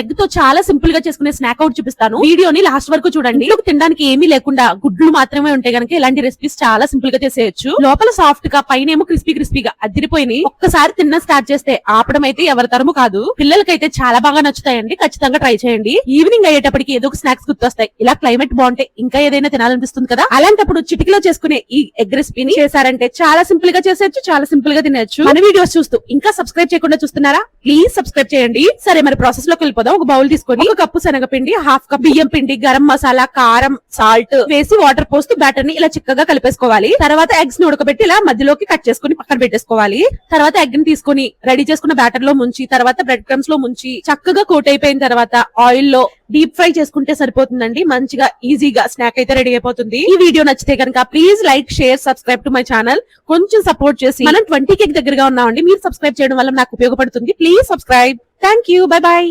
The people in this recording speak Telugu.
ఎగ్తో చాలా సింపుల్గా చేసుకునే స్నాక్ అవుట్ చూపిస్తాను. వీడియోని లాస్ట్ వరకు చూడండి. తినడానికి ఏమీ లేకుండా గుడ్లు మాత్రమే ఉంటాయి కనుక ఇలాంటి రెసిపీస్ చాలా సింపుల్గా చేసేయచ్చు. లోపల సాఫ్ట్గా పైన ఏమో క్రిస్పీ క్రిస్పీగా అదిరిపోయి ఒక్కసారి తిన్న స్టార్ట్ చేస్తే ఆపడం అయితే ఎవరి తరము కాదు. పిల్లలకైతే చాలా బాగా నచ్చుతాయండి. ఖచ్చితంగా ట్రై చేయండి. ఈవినింగ్ అయ్యేటప్పటికి ఏదో ఒక స్నాక్స్ గుర్తొస్తాయి. ఇలా క్లైమేట్ బాగుంటే ఇంకా ఏదైనా తినాలనిపిస్తుంది కదా? అలాంటప్పుడు చిటికలో చేసుకునే ఈ ఎగ్ రెసిపీని చేశారంటే చాలా సింపుల్గా చేసేయచ్చు చాలా సింపుల్గా తినచ్చు మన వీడియోస్ చూస్తూ ఇంకా సబ్స్క్రైబ్ చేయకుండా చూస్తున్నారా? ప్లీజ్ సబ్స్క్రైబ్ చేయండి. సరే మరి ప్రాసెస్లోకి వెళ్ళిపోదాం ఒక బౌల్ తీసుకొని ఒక కప్పు శనగపిండి హాఫ్ కప్ బియ్యం పిండి గరం మసాలా కారం సాల్ట్ వేసి వాటర్ పోస్తూ బ్యాటర్ని ఇలా చిక్కగా కలిపేసుకోవాలి. తర్వాత ఎగ్స్ని ఉడకబెట్టి ఇలా మధ్యలోకి కట్ చేసుకుని పక్కన పెట్టేసుకోవాలి. తర్వాత ఎగ్ని తీసుకొని రెడీ చేసుకున్న బ్యాటర్లో ముంచి తర్వాత బ్రెడ్ క్రమ్స్లో ముంచి చక్కగా కోట్ అయిపోయిన తర్వాత ఆయిల్లో డీప్ ఫ్రై చేసుకుంటే సరిపోతుందండి. మంచిగా ఈజీగా స్నాక్ అయితే రెడీ అయిపోతుంది. ఈ వీడియో నచ్చితే కనుక please like share subscribe to my channel కొంచెం సపోర్ట్ చేసి మనం ట్వంటీ కేక్ దగ్గరగా ఉన్నామండి. మీరు సబ్స్క్రైబ్ చేయడం వల్ల నాకు ఉపయోగపడుతుంది. Please subscribe thank you bye bye